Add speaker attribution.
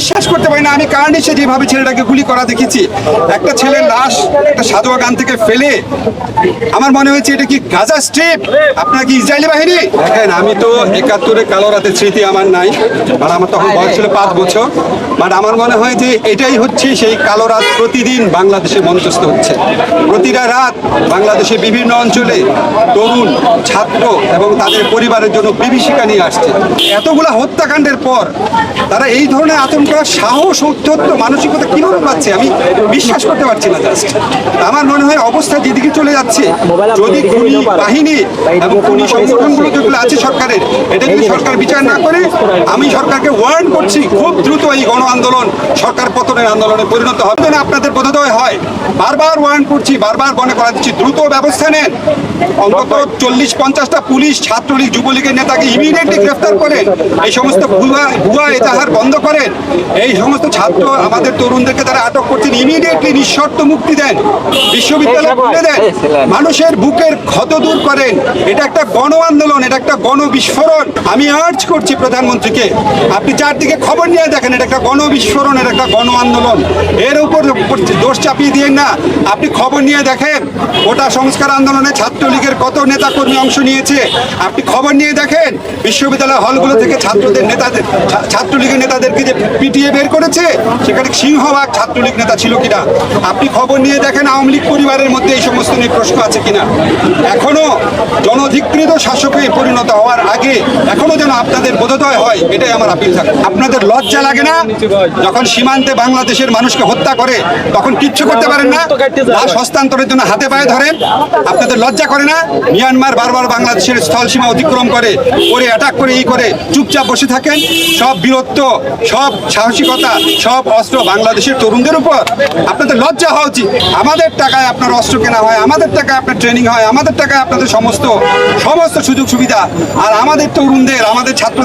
Speaker 1: বিশ্বাস করতে পারি না। আমি কার্নিশে যেভাবে ছেলেটাকে গুলি করা দেখেছি, একটা ছেলের লাশ একটা সাজোয়া গান থেকে ফেলে। আমার মনে হয়েছে এটা কি গাজা স্ট্রিপ? আপনার কি ইসরায়েলি বাহিনী? দেখেন, আমি তো একাত্তরে কালো রাতের স্মৃতি আমার নাই, আর আমার তখন বয়স ছিল পাঁচ বছর। বাট আমার মনে হয় যে এটাই হচ্ছে সেই কালো রাত প্রতিদিন বাংলাদেশে মঞ্চস্থ হচ্ছে। প্রতিটা রাত বাংলাদেশে বিভিন্ন অঞ্চলে তরুণ, ছাত্র এবং তাদের পরিবারের জন্য বিভীষিকা নিয়ে আসছে। এতগুলা হত্যাকাণ্ডের পর তারা এই ধরনের আতঙ্ক করার সাহস উদ্ধত্ত মানসিকতা কীভাবে পাচ্ছে? আমি বিশ্বাস করতে পারছি না জাস্ট। আমার মনে হয় অবস্থা যেদিকে চলে যাচ্ছে, যদি খুনি বাহিনী এবং খুনি সংগঠনগুলো যেগুলো আছে সরকারের, এটা যদি সরকার বিচার না করে, আমি সরকারকে ওয়ার্ন করছি, খুব দ্রুত এই গণ আন্দোলন সরকার পতনের আন্দোলনে পরিণত হবে। না আপনাদের বোধোদয় হয়, বারবার ওয়ার্ন করছি, বারবার মনে করা দিচ্ছি দ্রুত ব্যবস্থা নেন। অন্তত চল্লিশ, পঞ্চাশটা পুলিশ, ছাত্রলীগ, যুবলীগের নেতাকে ইমিডিয়েটলি গ্রেফতার করেন। এই সমস্ত ভুয়া ভুয়া এজাহার বন্ধ করেন। এই সমস্ত ছাত্র আমাদের তরুণদেরকে তারা আটক করছেন। ইমিডিয়েটলি নিঃশর্ত মুক্তি দেন। বিশ্ববিদ্যালয় খুলে দেন। মানুষের বুকের ক্ষত দূর করেন। এটা একটা গণ আন্দোলন এটা একটা গণ বিস্ফোরণ। আমি আর্জ করছি প্রধানমন্ত্রীকে আপনি চারদিকে খবর নিয়ে দেখেন এটা একটা গণ বিস্ফোরণ এটা একটা গণ আন্দোলন। এর উপর দোষ চাপিয়ে দিয়েন না। আপনি খবর নিয়ে দেখেন ওটা সংস্কার আন্দোলনে ছাত্রলীগের কত নেতাকর্মী অংশ নিয়েছে। আপনি খবর নিয়ে দেখেন বিশ্ববিদ্যালয় হলগুলো থেকে ছাত্রদের নেতাদের ছাত্রলীগের নেতাদেরকে যে পিটিয়ে বের করেছে, সেখানে সিংহভাগ ছাত্রলীগ নেতা ছিল কিনা? আপনি খবর নিয়ে দেখেন আওয়ামী লীগ পরিবারের মধ্যে এই সমস্ত নিয়ে প্রশ্ন আছে কিনা? এখনও জনধিকৃত শাসকে পরিণত হওয়ার আগে এখনও যেন আপনাদের বোধোদয় হয়, এটাই আমার আপিল থাকে আপনাদের লজ্জা লাগে না? যখন সীমান্তে বাংলাদেশের মানুষকে হত্যা করে, তখন কিচ্ছু করতে পারেন না? লাশ হস্তান্তরের জন্য হাতে পায়ে ধরেন? আপনাদের লজ্জা করে না? মিয়ানমার বারবার বাংলাদেশের স্থল সীমা অতিক্রম করে করে অ্যাটাক করে এই করে, চুপচাপ বসে থাকেন? সব বীরত্ব, সব সাহসিকতা সব অস্ত্র বাংলাদেশের তরুণদের উপর। আপনাদের লজ্জা হওয়া উচিত। আমাদের টাকায় আপনার অস্ত্র কেনা হয়, আমাদের টাকায় আপনার ট্রেনিং হয়, আমাদের টাকায় আপনাদের সমস্ত সমস্ত সুযোগ সুবিধা আর আমাদের তরুণদের, আমাদের ছাত্র